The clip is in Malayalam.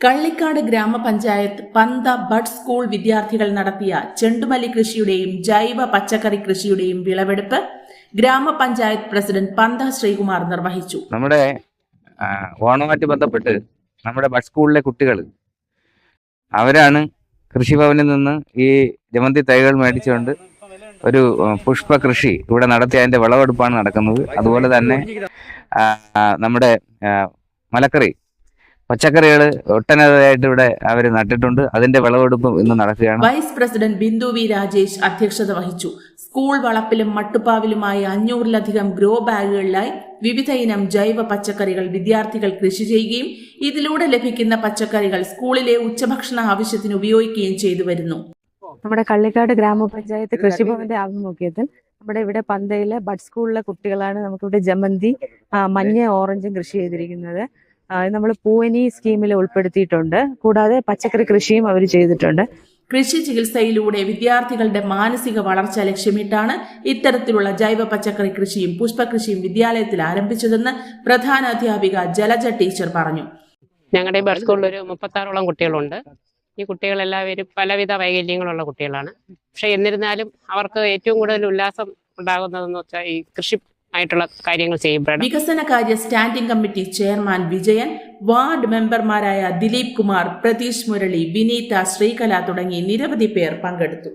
കള്ളിക്കാട് ഗ്രാമപഞ്ചായത്ത് പന്ത ബഡ് സ്കൂൾ വിദ്യാർത്ഥികൾ നടത്തിയ ചെണ്ടുമല്ലി കൃഷിയുടെയും ജൈവ പച്ചക്കറി കൃഷിയുടെയും വിളവെടുപ്പ് ഗ്രാമപഞ്ചായത്ത് പ്രസിഡന്റ് പന്ത ശ്രീകുമാർ നിർവഹിച്ചു. നമ്മുടെ ഓണമായിട്ട് ബന്ധപ്പെട്ട് നമ്മുടെ ബഡ് സ്കൂളിലെ കുട്ടികൾ അവരാണ് കൃഷിഭവനിൽ നിന്ന് ഈ ജമന്തി തൈകൾ മേടിച്ചുകൊണ്ട് ഒരു പുഷ്പ കൃഷി ഇവിടെ നടത്തി അതിന്റെ വിളവെടുപ്പാണ് നടക്കുന്നത്. അതുപോലെ തന്നെ നമ്മുടെ മലക്കറി പച്ചക്കറികൾ ഒട്ടനവധിയായിട്ട് ഇവിടെ അവർ നട്ടിട്ടുണ്ട്. അതിന്റെ വിളവെടുപ്പും ഇന്ന് നടക്കുകയാണ്. Vice president Bindu V Rajesh അധ്യക്ഷത വഹിച്ചു. സ്കൂൾ വളപ്പിലും മട്ടുപ്പാവിലുമായി അഞ്ഞൂറിലധികം ഗ്രോ ബാഗുകളിലായി വിവിധ ഇനം ജൈവ പച്ചക്കറികൾ വിദ്യാർത്ഥികൾ കൃഷി ചെയ്യുകയും ഇതിലൂടെ ലഭിക്കുന്ന പച്ചക്കറികൾ സ്കൂളിലെ ഉച്ചഭക്ഷണ ആവശ്യത്തിന് ഉപയോഗിക്കുകയും ചെയ്തു വരുന്നു. നമ്മുടെ കള്ളിക്കാട് ഗ്രാമപഞ്ചായത്ത് കൃഷിഭവന്റെ ആഭിമുഖ്യത്തിൽ നമ്മുടെ ഇവിടെ പന്തയിലെ ബഡ് സ്കൂളിലെ കുട്ടികളാണ് നമുക്കിവിടെ ജമന്തി മഞ്ഞ ഓറഞ്ചും കൃഷി ചെയ്തിരിക്കുന്നത്. നമ്മൾ പൂവനി സ്കീമിൽ ഉൾപ്പെടുത്തിയിട്ടുണ്ട്. കൂടാതെ പച്ചക്കറി കൃഷിയും അവർ ചെയ്തിട്ടുണ്ട്. കൃഷി ചികിത്സയിലൂടെ വിദ്യാർത്ഥികളുടെ മാനസിക വളർച്ച ലക്ഷ്യമിട്ടാണ് ഇത്തരത്തിലുള്ള ജൈവ പച്ചക്കറി കൃഷിയും പുഷ്പകൃഷിയും വിദ്യാലയത്തിൽ ആരംഭിച്ചതെന്ന് പ്രധാന അധ്യാപിക ജലജ ടീച്ചർ പറഞ്ഞു. ഞങ്ങളുടെ ബഡ് സ്കൂളിൽ ഒരു മുപ്പത്താറോളം കുട്ടികളുണ്ട്. ഈ കുട്ടികളെല്ലാവരും പലവിധ വൈകല്യങ്ങളുള്ള കുട്ടികളാണ്. പക്ഷെ എന്നിരുന്നാലും അവർക്ക് ഏറ്റവും കൂടുതൽ ഉല്ലാസം ഉണ്ടാകുന്നതെന്ന് വെച്ചാൽ ഈ കൃഷി ആയിട്ടുള്ള കാര്യങ്ങൾ ചെയ്യപ്പെടണം. വികസന കാര്യ standing committee chairman Vijayan ward മെമ്പർമാരായ ദിലീപ് കുമാർ പ്രതീഷ് മുരളി വിനീത ശ്രീകല തുടങ്ങി നിരവധി പേർ പങ്കെടുത്തു.